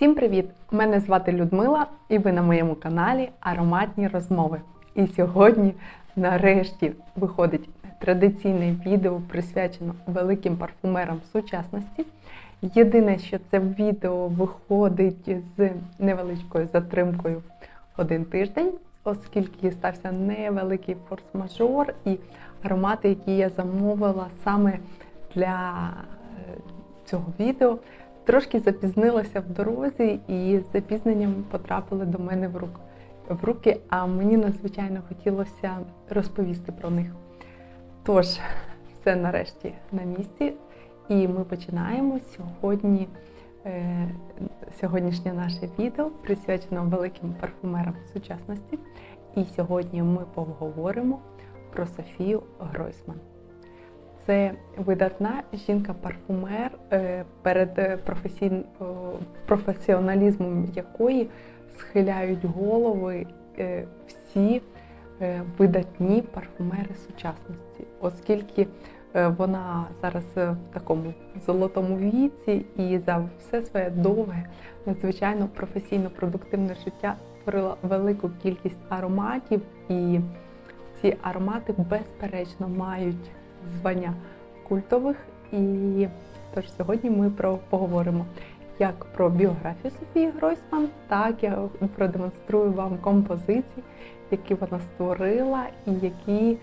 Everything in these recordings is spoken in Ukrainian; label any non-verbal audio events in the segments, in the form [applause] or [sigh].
Всім привіт! Мене звати Людмила, і ви на моєму каналі Ароматні розмови. І сьогодні, нарешті, виходить традиційне відео, присвячено великим парфумерам сучасності. Єдине, що це відео виходить з невеличкою затримкою один тиждень, оскільки стався невеликий форс-мажор і аромати, які я замовила саме для е, цього відео, трошки запізнилася в дорозі і з запізненням потрапили до мене в руки, в руки, а мені надзвичайно хотілося розповісти про них. Тож, все нарешті на місці, і ми починаємо сьогодні. е, Сьогоднішнє наше відео присвячено великим парфумерам сучасності. І сьогодні ми поговоримо про Софію Гройсман. Це видатна жінка-парфумер, е, перед е, професіоналізмом якої схиляють голови е, всі видатні парфумери сучасності, оскільки вона зараз в такому золотому віці і за все своє довге, надзвичайно професійно продуктивне життя створила велику кількість ароматів, і ці аромати безперечно мають звання культових. І тож сьогодні ми про поговоримо як про біографію Софії Гройсман, так я продемонструю вам композиції, які вона створила, і які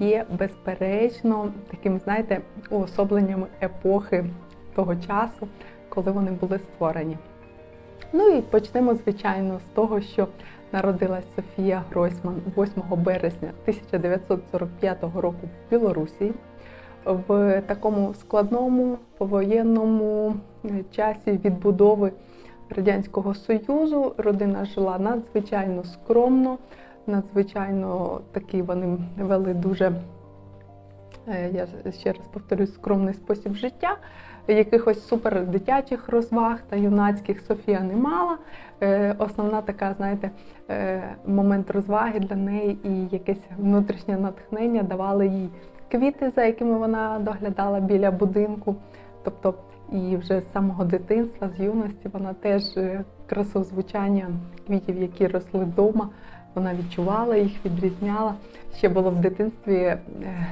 є безперечно таким, знаєте, уособленням епохи того часу, коли вони були створені. Ну і почнемо, звичайно, з того, що народилась Софія Гройсман 8 березня 1945 року в Білорусі в такому складному повоєнному часі відбудови Радянського Союзу. Родина жила надзвичайно скромно, надзвичайно такий вони вели дуже, е, я ще раз повторюсь, скромний спосіб життя. Якихось супер дитячих розваг та юнацьких Софія не мала. Е, Основна така, знаєте, е, момент розваги для неї і якесь внутрішнє натхнення давали їй квіти, за якими вона доглядала біля будинку. Тобто, і вже з самого дитинства, з юності, вона теж е, красу звучання квітів, які росли вдома. Вона відчувала їх, відрізняла. Ще було в дитинстві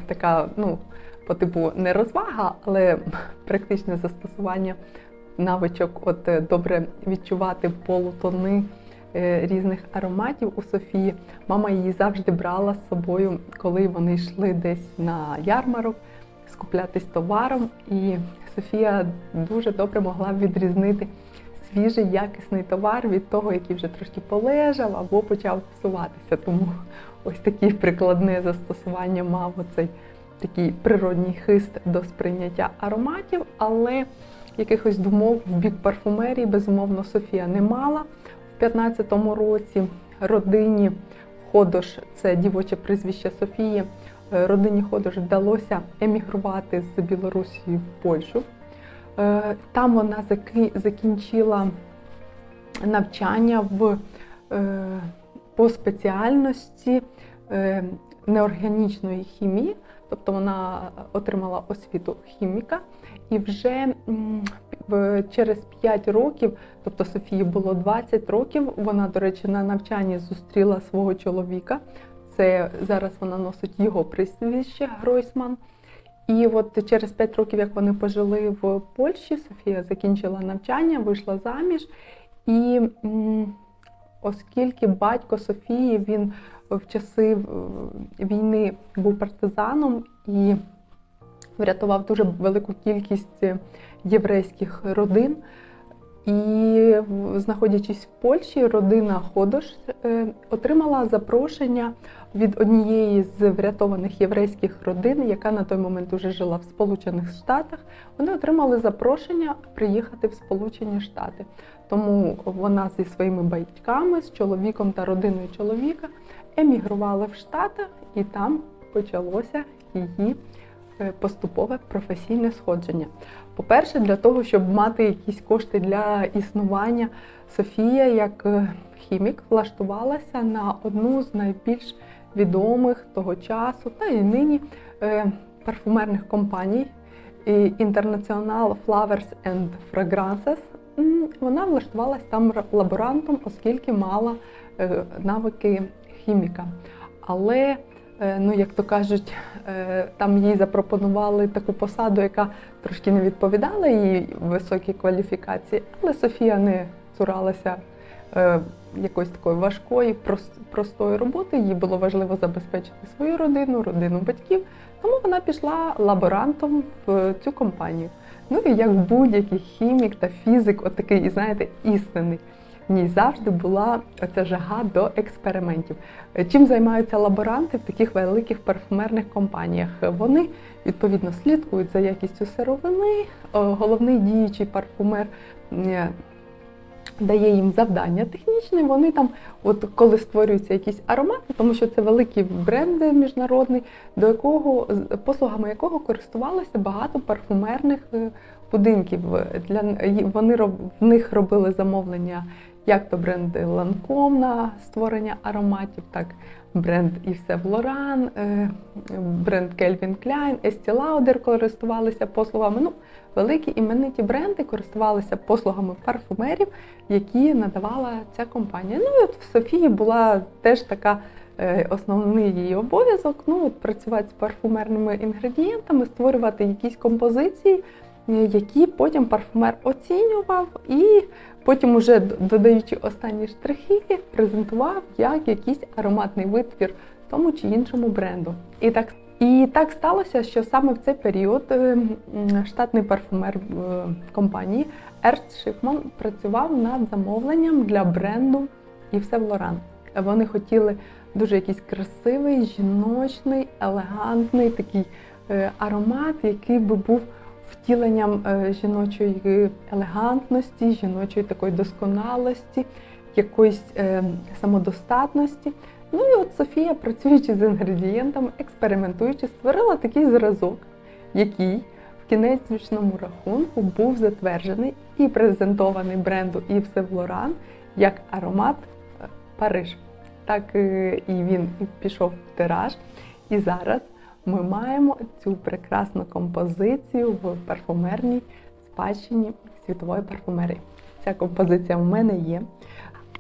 така, ну, по типу не розвага, але практичне застосування навичок, от е, добре відчувати полутони е, різних ароматів у Софії. Мама її завжди брала з собою, коли вони йшли десь на ярмарок скуплятись товаром. І Софія дуже добре могла відрізнити свіжий якісний товар від того, який вже трошки полежав або почав псуватися. Тому ось таке прикладне застосування мав оцей такий природній хист до сприйняття ароматів, але якихось думок в бік парфумерії, безумовно, Софія не мала. В 15-му році родині Ходош, це дівоче прізвище Софії, е, родині Ходош вдалося емігрувати з Білорусі в Польщу. Е, Там вона закінчила навчання в, е, по спеціальності неорганічної хімії, тобто вона отримала освіту хіміка, і вже через 5 років, тобто Софії було 20 років, вона, до речі, на навчанні зустріла свого чоловіка. Це зараз вона носить його прізвище Гройсман. І от через 5 років, як вони пожили в Польщі, Софія закінчила навчання, вийшла заміж. І оскільки батько Софії він в часи е, війни був партизаном і врятував дуже велику кількість е, єврейських родин. І знаходячись в Польщі, родина Ходош е, отримала запрошення від однієї з врятованих єврейських родин, яка на той момент уже жила в Сполучених Штатах. Вони отримали запрошення приїхати в Сполучені Штати. Тому вона зі своїми батьками, з чоловіком та родиною чоловіка емігрувала в Штатах, і там почалося її е, поступове професійне сходження. По-перше, для того, щоб мати якісь кошти для існування, Софія, як е, хімік, влаштувалася на одну з найбільш відомих того часу та і нині е, парфумерних компаній. International Flowers and Fragrances вона влаштувалась там лаборантом, оскільки мала е, навики хіміка. Але, ну як то кажуть, е, там їй запропонували таку посаду, яка трошки не відповідала її високій кваліфікації, але Софія не цуралася е, якоїсь такої важкої, простої роботи. Їй було важливо забезпечити свою родину, родину батьків. Тому вона пішла лаборантом в цю компанію. Ну і як будь-який хімік та фізик, от знаєте, істинний. Ній завжди була оця жага до експериментів. Е, Чим займаються лаборанти в таких великих парфумерних компаніях? Вони відповідно слідкують за якістю сировини. Головний діючий парфумер е, дає їм завдання технічне. Вони там, от коли створюються якісь аромати, тому що це великий бренд міжнародний, до якого послугами якого користувалося багато парфумерних е, будинків. Для вони в них робили замовлення. Як то бренди Lancome на створення ароматів, так бренд Yves Laurent, е, бренд Calvin Klein, Estee Lauder користувалися послугами. Ну, великі імениті бренди користувалися послугами парфумерів, які надавала ця компанія. Ну от в Софії була теж така е, основний її обов'язок ну, от працювати з парфумерними інгредієнтами, створювати якісь композиції, які потім парфумер оцінював і потім, уже додаючи останні штрихи, презентував як якийсь ароматний витвір тому чи іншому бренду. І так і так сталося, що саме в цей період е, штатний парфумер е, компанії Ерст Шифман працював над замовленням для бренду Yves Laurent. Вони хотіли дуже якийсь красивий, жіночний, елегантний такий е, аромат, який би був втіленням е, жіночої елегантності, жіночої такої досконалості, якоїсь е, самодостатності. Ну і от Софія, працюючи з інгредієнтами, експериментуючи, створила такий зразок, який в кінечному рахунку був затверджений і презентований бренду Yves Laurent як аромат е, Париж. Так і він пішов в тираж. І зараз ми маємо цю прекрасну композицію в парфумерній спадщині світової парфумерії. Ця композиція в мене є.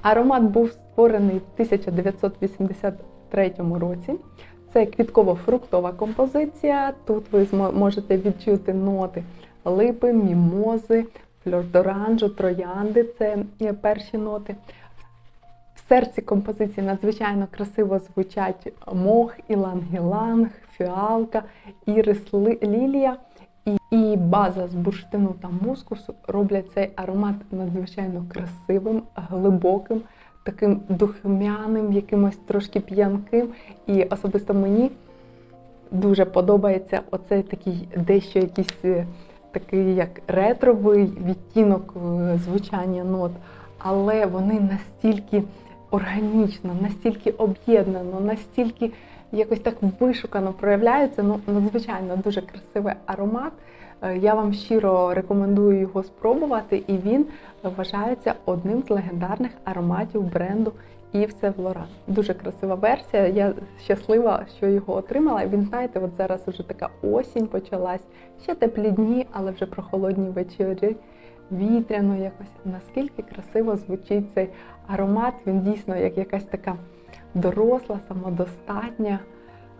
Аромат був створений в 1983 році. Це квітково-фруктова композиція. Тут ви можете відчути ноти липи, мімози, фльордоранжу, троянди це перші ноти. В серці композиції надзвичайно красиво звучать мох, іланг-іланг, фіалка, ірис лілія. І, і база з бурштину та мускусу роблять цей аромат надзвичайно красивим, глибоким, таким духмяним, якимось трошки п'янким. І особисто мені дуже подобається оцей такий дещо якийсь е, такий як ретровий відтінок е, звучання нот, але вони настільки органічно, настільки об'єднано, настільки якось так вишукано проявляються. Ну, надзвичайно дуже красивий аромат. Е, Я вам щиро рекомендую його спробувати, і він вважається одним з легендарних ароматів бренду Yves Saint Дуже красива версія. Я щаслива, що його отримала. Він, знаєте, от зараз вже така осінь почалась, ще теплі дні, але вже прохолодні вечори. Вітряно якось наскільки красиво звучить цей аромат. Він дійсно як якась така доросла, самодостатня,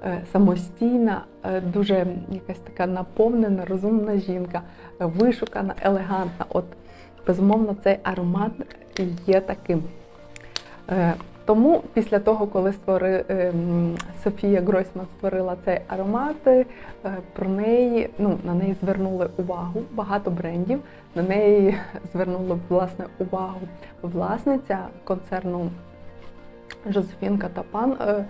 е, самостійна, е, дуже якась така наповнена, розумна жінка, вишукана, елегантна. От безумовно, цей аромат є таким. Е, Тому після того, коли створи, е, Софія Гройсман створила цей аромат, про неї ну на неї звернули увагу багато брендів. На неї звернула власне увагу власниця концерну Жозефін Катапан. е,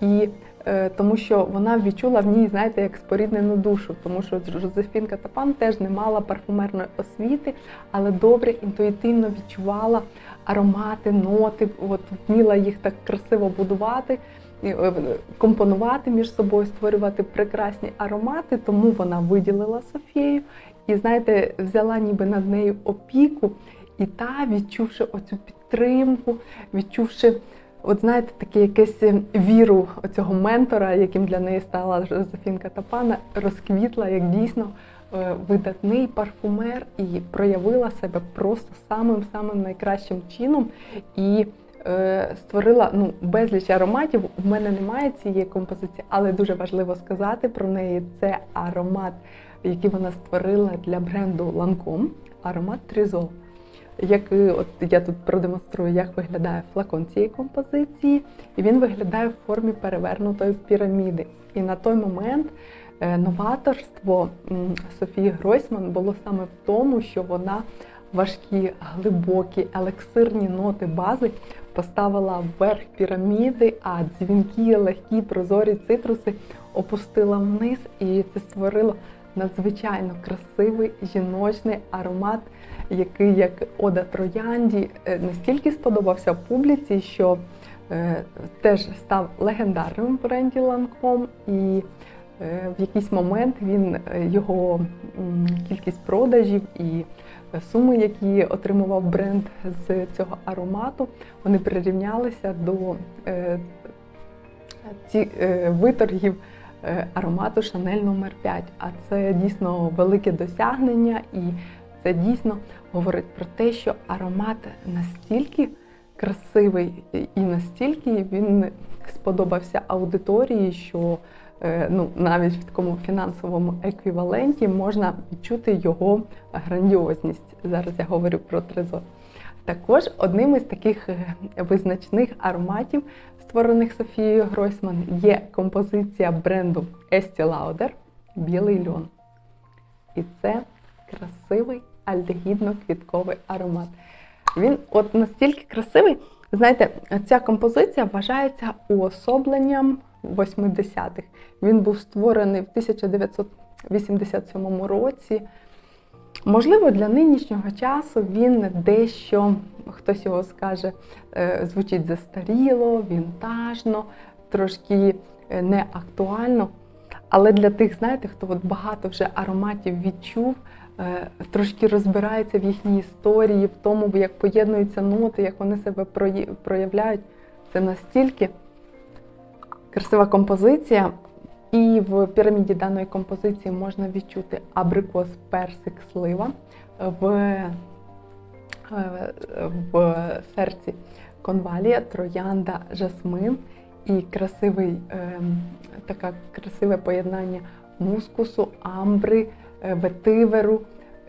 І е, тому що вона відчула в ній, знаєте, як споріднену душу, тому що Жозефін Катапан теж не мала парфумерної освіти, але добре інтуїтивно відчувала аромати, ноти, от вміла їх так красиво будувати, е, компонувати між собою, створювати прекрасні аромати. Тому вона виділила Софію і, знаєте, взяла ніби над нею опіку, і та, відчувши оцю підтримку, відчувши. От знаєте, таке якесь віру оцього ментора, яким для неї стала Жозефінка Тапана, розквітла як дійсно е, видатний парфумер і проявила себе просто самим самим найкращим чином і е, створила ну, безліч ароматів. У мене немає цієї композиції, але дуже важливо сказати про неї. Це аромат, який вона створила для бренду Lancome, аромат Тризол. Як от я тут продемонструю, як виглядає флакон цієї композиції, і він виглядає в формі перевернутої піраміди. І на той момент е, новаторство Софії Гройсман було саме в тому, що вона важкі, глибокі, елексирні ноти бази поставила вверх піраміди, а дзвінкі, легкі, прозорі цитруси опустила вниз, і це створило надзвичайно красивий жіночний аромат, який, як Ода Троянді, е, настільки сподобався публіці, що е, теж став легендарним бренді Lancome, і е, в якийсь момент він його кількість продажів і суми, які отримував бренд з цього аромату, вони прирівнялися до ці, виторгів аромату Шанель номер 5 А це дійсно велике досягнення, і це дійсно говорить про те, що аромат настільки красивий і настільки він сподобався аудиторії, що е, ну, навіть в такому фінансовому еквіваленті можна відчути його грандіозність. Зараз я говорю про трезор. Також одним із таких е, визначних ароматів, створених Софією Гройсман, є композиція бренду Estee Lauder Білий льон. І це красивий альдегідно-квітковий аромат. Він от настільки красивий. Знаєте, ця композиція вважається уособленням 80-х. Він був створений в 1987 році. Можливо, для нинішнього часу він дещо, хтось його скаже, е, звучить застаріло, вінтажно, трошки е, неактуально. Але для тих, знаєте, хто от багато вже ароматів відчув, е, трошки розбирається в їхній історії, в тому, як поєднуються ноти, як вони себе проявляють. Це настільки красива композиція. І в піраміді даної композиції можна відчути абрикос, персик, слива в, в серці конвалія, троянда, жасмин і красивий, е, таке красиве поєднання мускусу, амбри, е, ветиверу.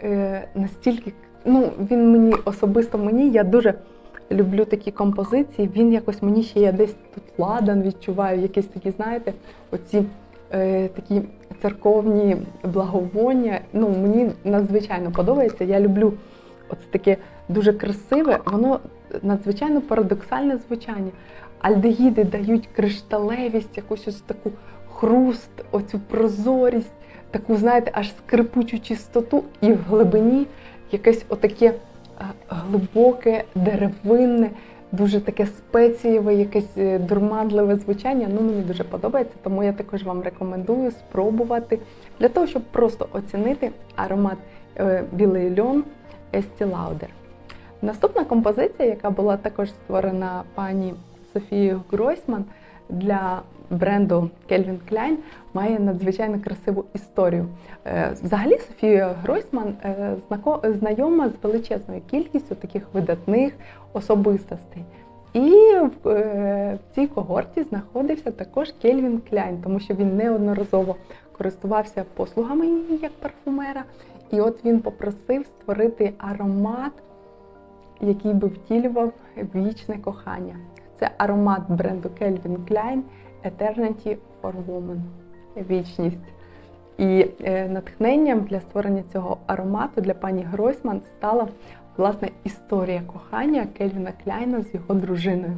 Е, Настільки ну, він мені особисто мені, я дуже люблю такі композиції. Він якось мені ще я десь тут ладан відчуваю, якісь такі, знаєте, оці е, такі церковні благовоння. Ну, мені надзвичайно подобається. Я люблю оце таке дуже красиве, воно надзвичайно парадоксальне звучання. Альдегіди дають кришталевість, якусь ось таку хруст, оцю прозорість, таку, знаєте, аж скрипучу чистоту, і в глибині якесь отаке е, глибоке, деревинне, дуже таке спецієве, якесь е, дурманливе звучання. Ну, мені дуже подобається, тому я також вам рекомендую спробувати для того, щоб просто оцінити аромат е, білий льон Estee Lauder. Наступна композиція, яка була також створена пані Софією Гройсман для бренду Calvin Klein, має надзвичайно красиву історію. Е, Взагалі Софія Гройсман знайома з величезною кількістю таких видатних особистостей. І в, е, в цій когорті знаходився також Кельвін Кляйн, тому що він неодноразово користувався послугами її як парфумера. І от він попросив створити аромат, який би втілював вічне кохання. Це аромат бренду Calvin Klein Eternity for Woman. Вічність. І е, натхненням для створення цього аромату для пані Гройсман стала власне історія кохання Кельвіна Кляйна з його дружиною.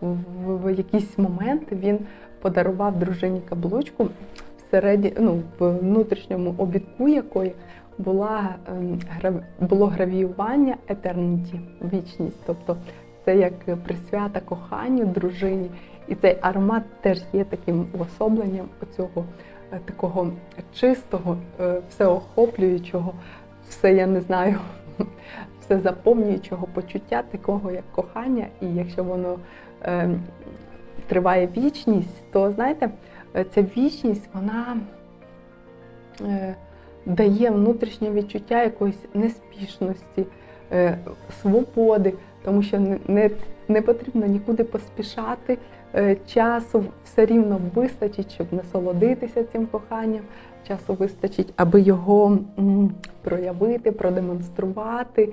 В, якийсь момент він подарував дружині каблучку всереді, ну, в внутрішньому обідку якої була, ем, було гравіювання Eternity, вічність. Тобто це як присвята коханню дружині. І цей аромат теж є таким уособленням цього такого чистого, е, всеохоплюючого, все я не знаю, все заповнюючого почуття, такого як кохання. І якщо воно е, триває вічність, то знаєте, е, ця вічність, вона е, дає внутрішнє відчуття якоїсь неспішності, е, свободи, тому що не, не, не потрібно нікуди поспішати. Е, Часу все рівно вистачить, щоб насолодитися цим коханням. Часу вистачить, аби його проявити, продемонструвати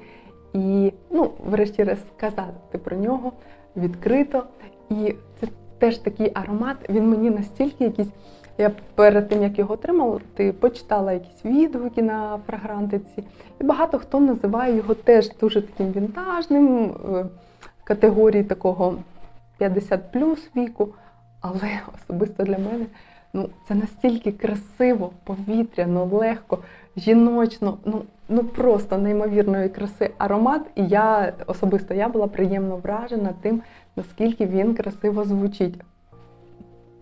і, ну, врешті-решт, сказати про нього відкрито. І це теж такий аромат. Він мені настільки якийсь. Я перед тим, як його отримала, ти почитала якісь відгуки на фрагрантиці, і багато хто називає його теж дуже таким вінтажним, е, категорії такого 50 плюс віку. Але особисто для мене ну, це настільки красиво, повітряно, легко, жіночно, ну, ну просто неймовірної краси аромат. І я особисто я була приємно вражена тим, наскільки він красиво звучить.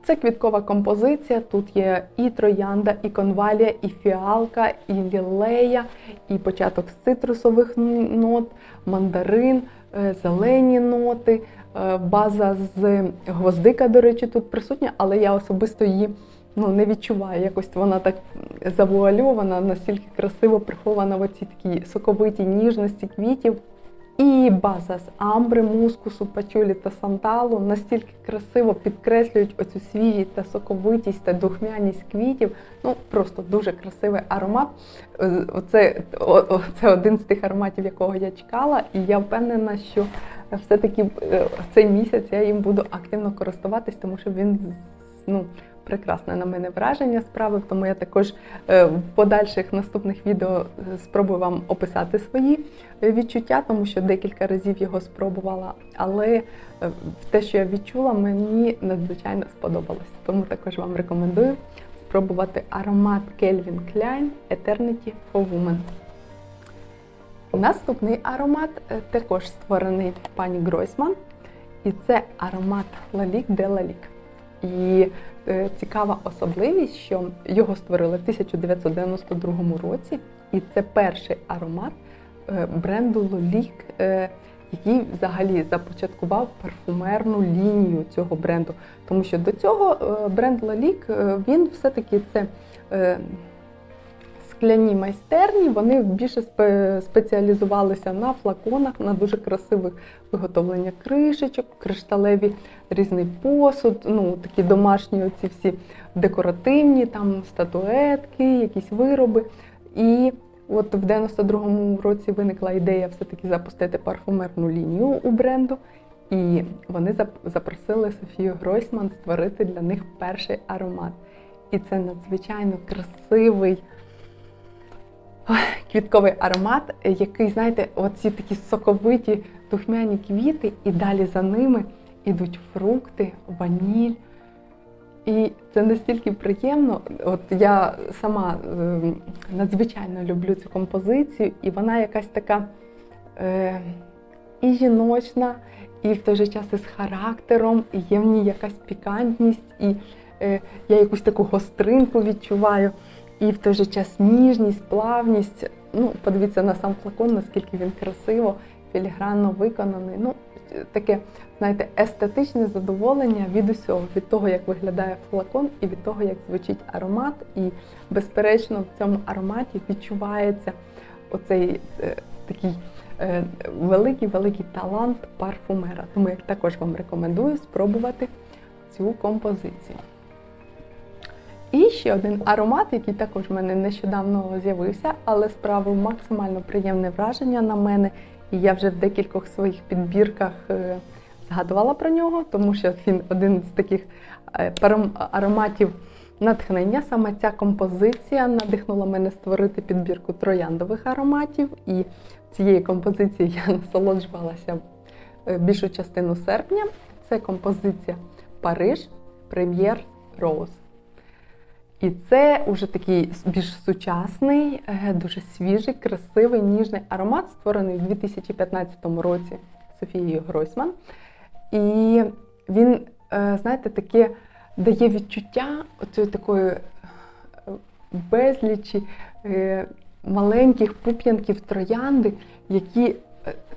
Це квіткова композиція. Тут є і троянда, і конвалія, і фіалка, і лілея, і початок з цитрусових нот, мандарин, е, зелені ноти, е, база з гвоздика, до речі, тут присутня, але я особисто її ну, не відчуваю. Якось вона так завуальована, настільки красиво прихована в оцій такій соковитій ніжності квітів. І база з амбри, мускусу, пачулі та санталу настільки красиво підкреслюють оцю свіжість та соковитість та духмяність квітів. Ну просто дуже красивий аромат. Е, Оце, о- о- це один з тих ароматів, якого я чекала, і я впевнена, що все-таки е, цей місяць я їм буду активно користуватись, тому що він ну, прекрасне на мене враження справив. Тому я також е, в подальших наступних відео е, спробую вам описати свої е, відчуття, тому що декілька разів його спробувала. Але те, що я відчула, мені надзвичайно сподобалось. Тому також вам рекомендую спробувати аромат Calvin Klein Eternity for Women. Наступний аромат також створений пані Гройсман, і це аромат Лалік де Лалік. І е, цікава особливість, що його створили в 1992 році, і це перший аромат е, бренду Лолік, е, який взагалі започаткував парфумерну лінію цього бренду. Тому що до цього бренд Лолік він все-таки це. Скляні майстерні, вони більше спеціалізувалися на флаконах, на дуже красивих виготовлення кришечок, кришталеві різний посуд, ну такі домашні оці всі декоративні, там статуетки, якісь вироби. І от в 92-му році виникла ідея все-таки запустити парфумерну лінію у бренду. І вони запросили Софію Гройсман створити для них перший аромат. І це надзвичайно красивий квітковий аромат, який, знаєте, оці такі соковиті духмяні квіти, і далі за ними ідуть фрукти, ваніль. І це настільки приємно. От я сама е, надзвичайно люблю цю композицію, і вона якась така е, і жіночна, і в той же час із характером, і є в ній якась пікантність, і е, я якусь таку гостринку відчуваю, і в той же час ніжність, плавність. Ну, подивіться на сам флакон, наскільки він красиво, філігранно виконаний. Ну, таке, знаєте, естетичне задоволення від усього, від того, як виглядає флакон, і від того, як звучить аромат. І, безперечно, в цьому ароматі відчувається оцей е, такий великий-великий талант парфумера. Тому я також вам рекомендую спробувати цю композицію. І ще один аромат, який також в мене нещодавно з'явився, але справив максимально приємне враження на мене. І я вже в декількох своїх підбірках е, згадувала про нього, тому що він один з таких е, ароматів натхнення. Саме ця композиція надихнула мене створити підбірку трояндових ароматів. І цією композицією я [laughs] насолоджувалася е, більшу частину серпня. Це композиція Париж Прем'єр Роуз. І це вже такий більш сучасний, е, дуже свіжий, красивий, ніжний аромат, створений у 2015 році Софією Гройсман. І він, е, знаєте, таке дає відчуття оцієї такої е, безлічі маленьких пуп'янків троянди, які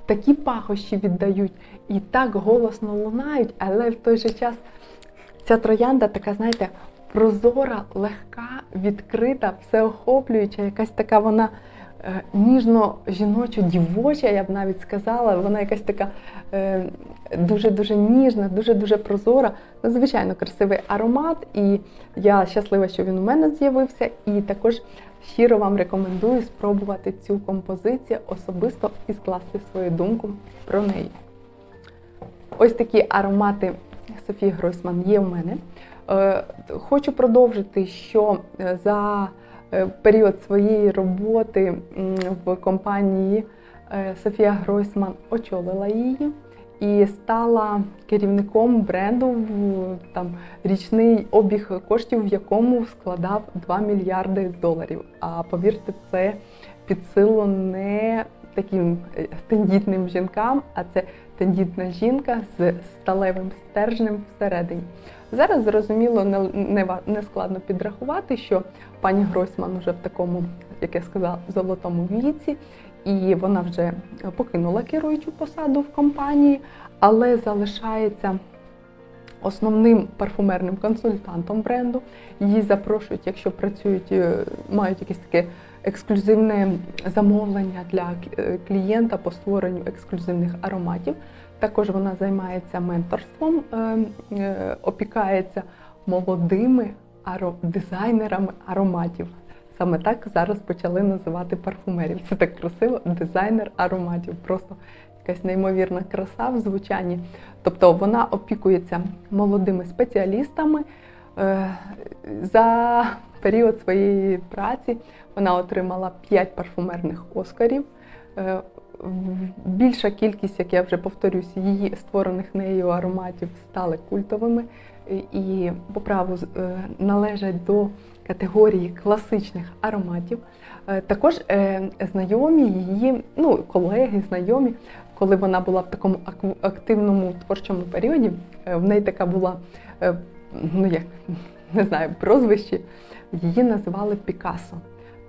такі пахощі віддають і так голосно лунають, але в той же час ця троянда така, знаєте, прозора, легка, відкрита, всеохоплююча, якась така вона е, ніжно-жіночо дівоча, я б навіть сказала. Вона якась така е, дуже-дуже ніжна, дуже-дуже прозора, надзвичайно красивий аромат. І я щаслива, що він у мене з'явився. І також щиро вам рекомендую спробувати цю композицію особисто і скласти свою думку про неї. Ось такі аромати Софії Гройсман є у мене. Е, Хочу продовжити, що е, за е, період своєї роботи в компанії Софія Гройсман очолила її і стала керівником бренду, там річний обіг коштів, в якому складав 2 мільярди доларів. А повірте, це під силу не таким тендітним жінкам, а це тендітна жінка з сталевим стержнем всередині. Зараз зрозуміло не, не, не складно підрахувати, що пані Гройсман вже в такому, як я сказала, золотому віці, і вона вже покинула керуючу посаду в компанії, але залишається основним парфумерним консультантом бренду. Її запрошують, якщо працюють, е, мають якесь таке ексклюзивне замовлення для е, клієнта по створенню ексклюзивних ароматів. Також вона займається менторством, е, е, опікається молодими дизайнерами ароматів. Саме так зараз почали називати парфумерів. Це так красиво, дизайнер ароматів. Просто якась неймовірна краса в звучанні. Тобто вона опікується молодими спеціалістами. Е, За період своєї праці вона отримала 5 парфумерних оскарів. Більша кількість, як я вже повторюсь, її створених нею ароматів стали культовими і- по праву е, належать до категорії класичних ароматів. Е, Також е, знайомі її, ну, колеги, знайомі, коли вона була в такому активному творчому періоді, в неї така була, ну як не знаю, прозвище, її називали Пікассо,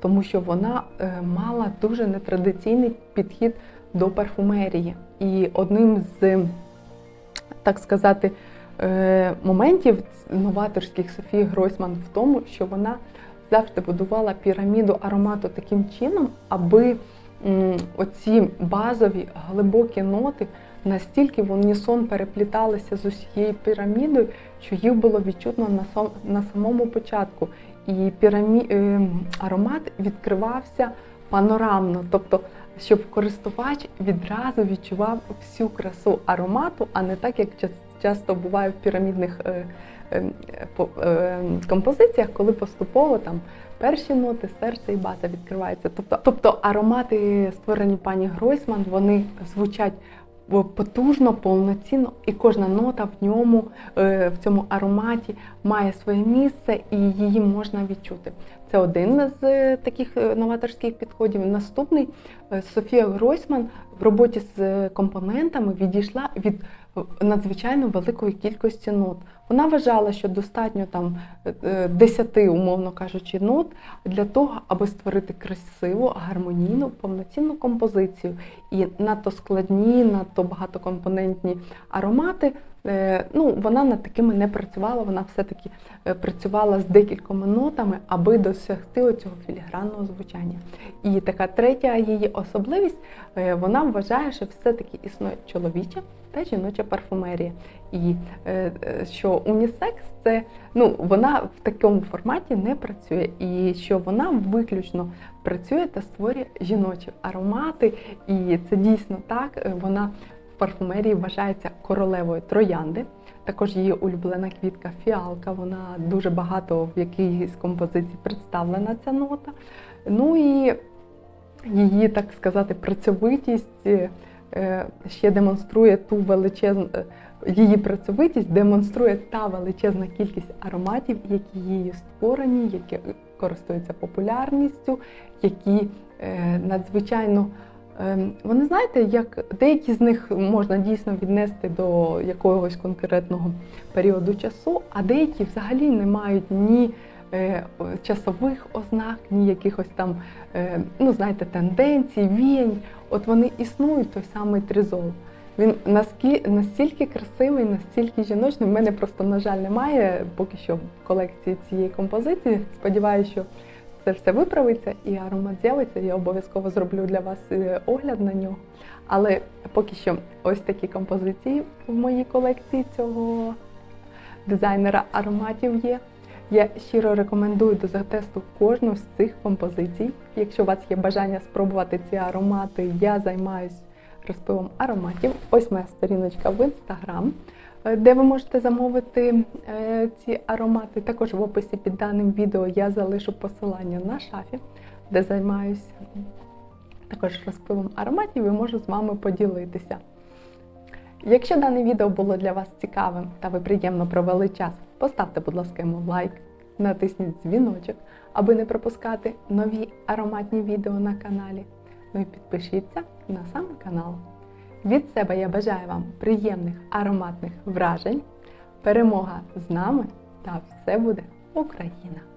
тому що вона е, мала дуже нетрадиційний підхід до парфумерії. І одним з, так сказати, е, моментів новаторських Софії Гройсман в тому, що вона завжди будувала піраміду аромату таким чином, аби оці базові глибокі ноти настільки в унісон перепліталися з усією пірамідою, що їх було відчутно на самому початку. І пірамі, е, аромат відкривався панорамно, тобто, щоб користувач відразу відчував всю красу аромату, а не так, як час- часто буває в пірамідних е, е, по- композиціях, коли поступово там перші ноти, серце і база відкриваються. Тобто, тобто аромати, створені пані Гройсман, вони звучать потужно, повноцінно, і кожна нота в ньому, е, в цьому ароматі має своє місце і її можна відчути. Це один з е, таких е, новаторських підходів. Наступний Софія Гройсман в роботі з компонентами відійшла від надзвичайно великої кількості нот. Вона вважала, що достатньо там е, е, 10, умовно кажучи, нот для того, аби створити красиву, гармонійну, повноцінну композицію. І надто складні, надто багатокомпонентні аромати. е, Ну, вона над такими не працювала, вона все-таки е, працювала з декількома нотами, аби досягти оцього філігранного звучання. І така третя її особливість, е, вона вважає, що все-таки існує чоловіча та жіноча парфумерія. І е, що унісекс це ну вона в такому форматі не працює, і що вона виключно працює та створює жіночі аромати. І це дійсно так. Вона в парфумерії вважається королевою троянди. Також її улюблена квітка фіалка. Вона дуже багато в якійсь композиції представлена ця нота. Ну і її, так сказати, працьовитість е, ще демонструє ту величезну е, її працьовитість, демонструє та величезна кількість ароматів, які її створені, які користуються популярністю, які е, надзвичайно. Ем, Вони знаєте, як деякі з них можна дійсно віднести до якогось конкретного періоду часу, а деякі взагалі не мають ні е, часових ознак, ні якихось там, е, ну знаєте, тенденцій, віянь. От вони існують, той самий тризол. Він настільки красивий, настільки жіночний. У мене просто, на жаль, немає поки що колекції цієї композиції. Сподіваюся, що це все виправиться і аромат з'явиться. Я обов'язково зроблю для вас е, огляд на нього. Але поки що ось такі композиції в моїй колекції цього дизайнера ароматів є. Я щиро рекомендую до затесту кожну з цих композицій. Якщо у вас є бажання спробувати ці аромати, я займаюсь розпивом ароматів. Ось моя сторіночка в інстаграм, е, де ви можете замовити е, ці аромати. Також в описі під даним відео я залишу посилання на шафі, де займаюся також розпивом ароматів і можу з вами поділитися. Якщо дане відео було для вас цікавим та ви приємно провели час, поставте, будь ласка, йому лайк, натисніть дзвіночок, аби не пропускати нові ароматні відео на каналі. Ну і підпишіться на сам канал. Від себе я бажаю вам приємних ароматних вражень, перемога з нами та все буде Україна!